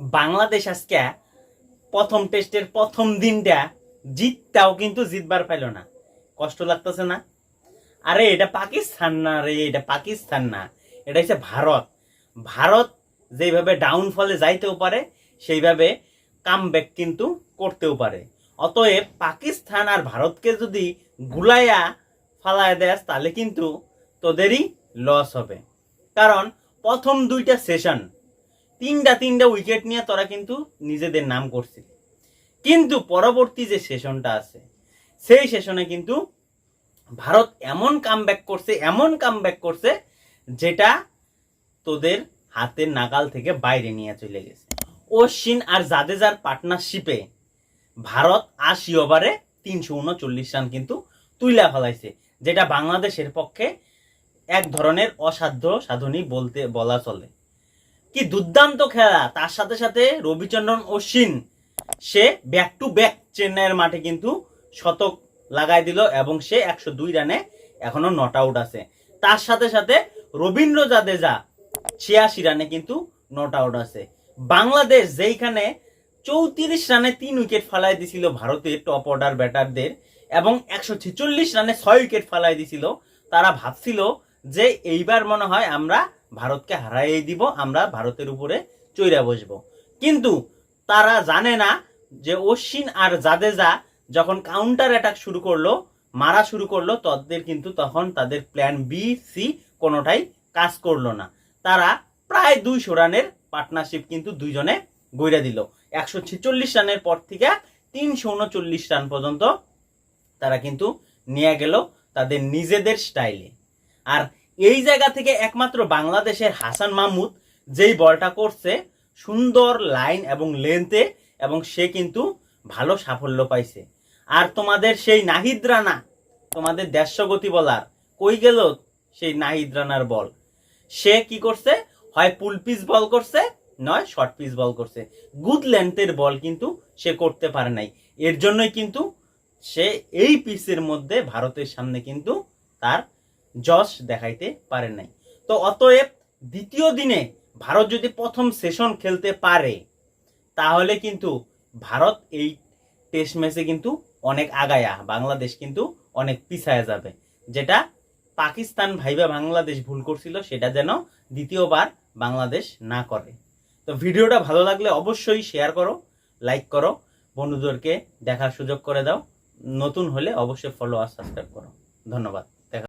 বাংলাদেশ আজকে প্রথম টেস্টের প্রথম দিনটা জিতটাও কিন্তু জিতবার পাইল না। কষ্ট লাগতেছে না। আরে, এটা পাকিস্তান না রে, এটা পাকিস্তান না। এটা হচ্ছে ভারত। ভারত যেভাবে ডাউনফলে যাইতেও পারে, সেইভাবে কামব্যাক কিন্তু করতেও পারে। অতএব পাকিস্তান আর ভারতকে যদি গুলাইয়া ফালায় দেয় তাহলে কিন্তু তোদেরই লস হবে। কারণ প্রথম দুইটা সেশন তিনটা তিনটা উইকেট নিয়ে তোরা কিন্তু নিজেদের নাম করছিল। কিন্তু পরবর্তী যে সেশনটা আছে, সেই সেশনে কিন্তু ভারত এমন কামব্যাক করছে, এমন কামব্যাক করছে, যেটা তোদের হাতের নাগাল থেকে বাইরে নিয়ে চলে গেছে। অশ্বিন আর জাদেজার পার্টনারশিপে ভারত আশি ওভারে তিনশো উনচল্লিশ রান কিন্তু তুইলা ফেলাইছে, যেটা বাংলাদেশের পক্ষে এক ধরনের অসাধ্য সাধনী বলতে বলা চলে। কি দুর্দান্ত খেলা। তার সাথে সাথে রবিচন্দ্রন ও অশ্বিন, সে ব্যাক টু ব্যাক চেন্নাইয়ের মাঠে কিন্তু শতক লাগাই দিল এবং সে একশো দুই রানে এখনও নট আউট আছে। তার সাথে সাথে রবীন্দ্র জাদেজা ছিয়াশি রানে কিন্তু নট আউট আছে। বাংলাদেশ যেইখানে চৌত্রিশ রানে তিন উইকেট ফালাই দিছিল ভারতের টপ অর্ডার ব্যাটারদের এবং একশো ছেচল্লিশ রানে ছয় উইকেট ফালাই দিছিল, তারা ভাবছিল যে এইবার মনে হয় আমরা ভারতকে হারাইয়ে দিব, আমরা ভারতের উপরে চৈরা বসবো। কিন্তু তারা জানে না যে অশ্বিন আর জাদেজা যখন কাউন্টার অ্যাটাক শুরু করল, মারা শুরু করল তাদের কিন্তু তখন তাদের প্ল্যান বি সি কোনোটাই কাজ করল না। তারা প্রায় দুইশো রানের পার্টনারশিপ কিন্তু দুইজনে গইরা দিল। একশো ছেচল্লিশ রানের পর থেকে তিনশো উনচল্লিশ রান পর্যন্ত তারা কিন্তু নিয়ে গেল তাদের নিজেদের স্টাইলে আর এই জায়গা থেকে একমাত্র বাংলাদেশের হাসান মাহমুদ যেই বলটা করছে, সুন্দর লাইন এবং লেন্থে, এবং সে কিন্তু ভালো সাফল্য পাইছে। আর তোমাদের সেই নাহিদ রানা, তোমাদের দেড়শো গতি বলার, কই গেল সেই নাহিদ রানার বল? সে কি করছে? হয় পুল পিস বল করছে, নয় শর্ট পিস বল করছে। গুড লেন্থের বল কিন্তু সে করতে পারে নাই। এর জন্যই কিন্তু সে এই পিসের মধ্যে ভারতের সামনে কিন্তু তার যশ দেখাইতে পারে নাই। তো অতএব দ্বিতীয় দিনে ভারত যদি প্রথম সেশন খেলতে পারে, তাহলে কিন্তু ভারত এই টেস্ট ম্যাচে কিন্তু অনেক আগায়া, বাংলাদেশ কিন্তু অনেক পিছায় যাবে। যেটা পাকিস্তান ভাইবা বাংলাদেশ ভুল করছিল, সেটা যেন দ্বিতীয়বার বাংলাদেশ না করে। তো ভিডিওটা ভালো লাগলে অবশ্যই শেয়ার করো লাইক করো, বন্ধুদেরকে দেখার সুযোগ করে দাও। নতুন হলে অবশ্যই ফলো আর সাবস্ক্রাইব করো। ধন্যবাদ।